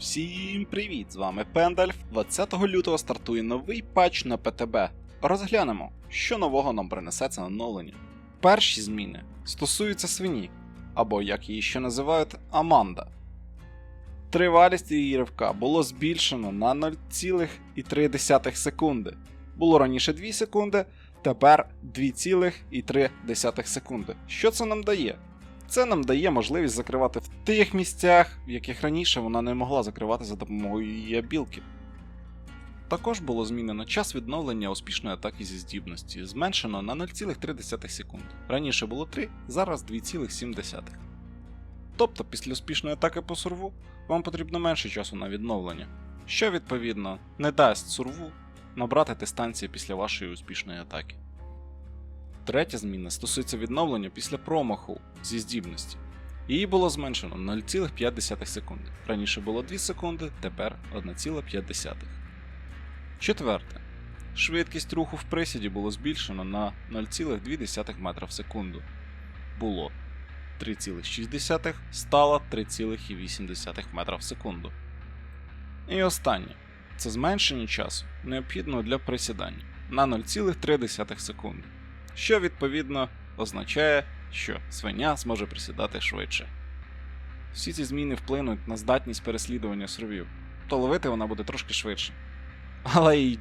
Всім привіт! З вами Пендальф. 20 лютого стартує новий патч на ПТБ. Розглянемо, що нового нам принесе це оновлення. Перші зміни стосуються свині, або як її ще називають Аманда. Тривалість її ривка було збільшено на 0,3 секунди. Було раніше 2 секунди, тепер 2,3 секунди. Що це нам дає? Це нам дає можливість закривати в тих місцях, в яких раніше вона не могла закривати за допомогою її абілки. Також було змінено час відновлення успішної атаки зі здібності, зменшено на 0,3 секунд. Раніше було 3, зараз 2,7. Тобто після успішної атаки по сурву вам потрібно менше часу на відновлення, що відповідно не дасть сурву набрати дистанції після вашої успішної атаки. Третя зміна стосується відновлення після промаху зі здібності. Її було зменшено на 0,5 секунди. Раніше було 2 секунди, тепер 1,5. Четверте. Швидкість руху в присіді було збільшено на 0,2 метра в секунду. Було 3,6, стало 3,8 метра в секунду. І останнє. Це зменшення часу, необхідного для присідання на 0,3 секунди що відповідно означає, що свиня зможе присідати швидше. Всі ці зміни вплинуть на здатність переслідування сурвів, то ловити вона буде трошки швидше. Але й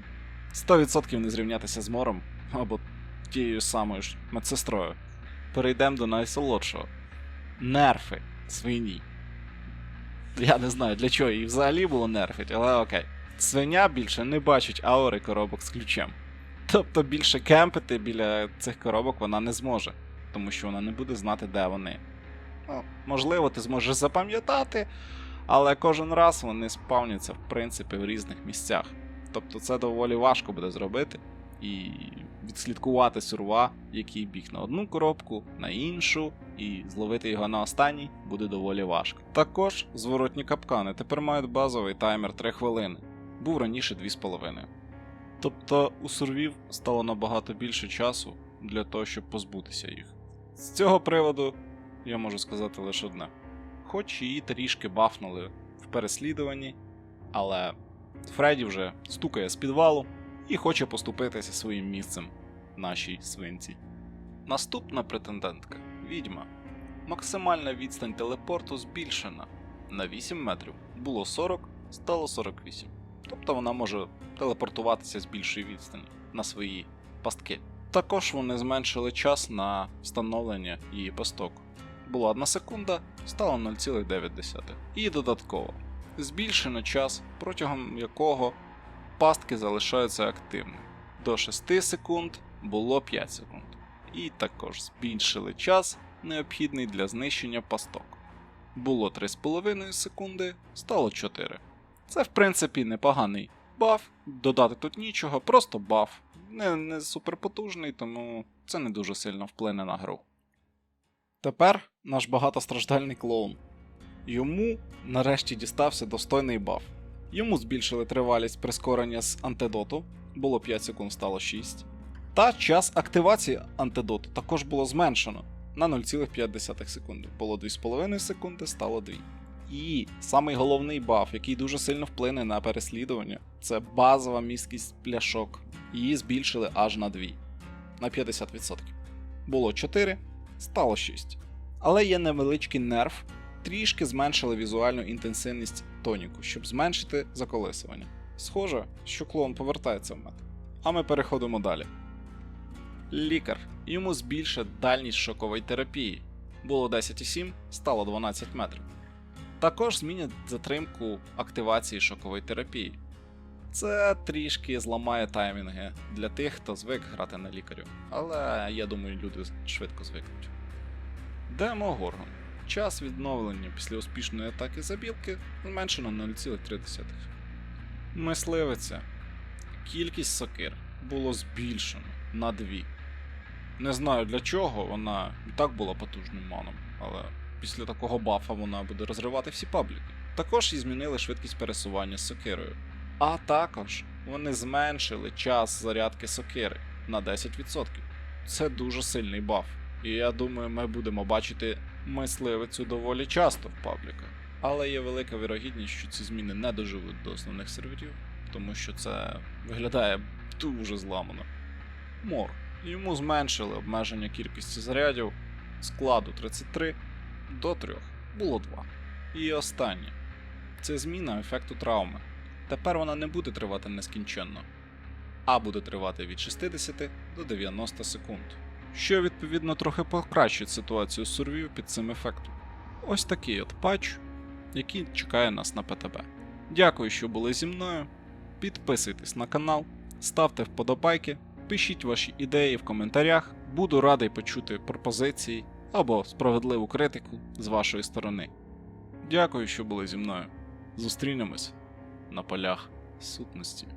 100% не зрівнятися з мором або тією самою ж медсестрою. Перейдемо до найсолодшого. Нерфи свині. Я не знаю, для чого її взагалі було нерфить, але окей. Свиня більше не бачить аури коробок з ключем. Тобто більше кемпити біля цих коробок вона не зможе, тому що вона не буде знати, де вони. Ну, можливо, ти зможеш запам'ятати, але кожен раз вони спавняться, в принципі, в різних місцях. Тобто це доволі важко буде зробити і відслідкувати сурва, який біг на одну коробку, на іншу, і зловити його на останній буде доволі важко. Також зворотні капкани тепер мають базовий таймер 3 хвилини, був раніше 2,5. Тобто у сурвів стало набагато більше часу для того, щоб позбутися їх. З цього приводу я можу сказати лише одне: хоч її трішки бафнули в переслідуванні, але Фредді вже стукає з підвалу і хоче поступитися своїм місцем нашій свинці. Наступна претендентка відьма. Максимальна відстань телепорту збільшена на 8 метрів. Було 40, стало 48. Тобто вона може телепортуватися з більшої відстані на свої пастки. Також вони зменшили час на встановлення її пасток. Була 1 секунда, стало 0,9. І додатково збільшено час, протягом якого пастки залишаються активними. До 6 секунд було 5 секунд. І також збільшили час, необхідний для знищення пасток. Було 3,5 секунди, стало 4. Це, в принципі, непоганий баф. Додати тут нічого, просто баф. Не, не суперпотужний, тому це не дуже сильно вплине на гру. Тепер наш багатостраждальний клоун. Йому нарешті дістався достойний баф. Йому збільшили тривалість прискорення з антидоту, було 5 секунд, стало 6. Та час активації антидоту також було зменшено на 0,5 секунди. Було 2,5 секунди, стало 2. І самий головний баф, який дуже сильно вплине на переслідування, це базова місткість пляшок. Її збільшили аж на 2 на 50%. Було 4, стало 6. Але є невеличкий нерв, трішки зменшили візуальну інтенсивність тоніку, щоб зменшити заколисування. Схоже, що клоун повертається в мет. А ми переходимо далі. Лікар. Йому збільшить дальність шокової терапії. Було 10,7, стало 12 метрів. Також змінять затримку активації шокової терапії. Це трішки зламає таймінги для тих, хто звик грати на лікарю, але я думаю, люди швидко звикнуть. Демо Горгон. Час відновлення після успішної атаки забілки зменшено на 0,3. Мисливиця. Кількість сокир було збільшено на 2. Не знаю для чого, вона і так була потужним маном, але після такого бафа вона буде розривати всі пабліки. Також і змінили швидкість пересування з сокирою. А також вони зменшили час зарядки сокири на 10%. Це дуже сильний баф. І я думаю, ми будемо бачити мисливицю доволі часто в пабліках. Але є велика вірогідність, що ці зміни не доживуть до основних серверів, тому що це виглядає дуже зламано. Мор. Йому зменшили обмеження кількості зарядів складу 33 до 3. Було 2. І останнє. Це зміна ефекту травми. Тепер вона не буде тривати нескінченно, а буде тривати від 60 до 90 секунд. Що відповідно трохи покращить ситуацію сурвів під цим ефектом. Ось такий от патч, який чекає нас на ПТБ. Дякую, що були зі мною. Підписуйтесь на канал, ставте вподобайки, пишіть ваші ідеї в коментарях. Буду радий почути пропозиції або справедливу критику з вашої сторони. Дякую, що були зі мною. Зустрінемось на полях сутності.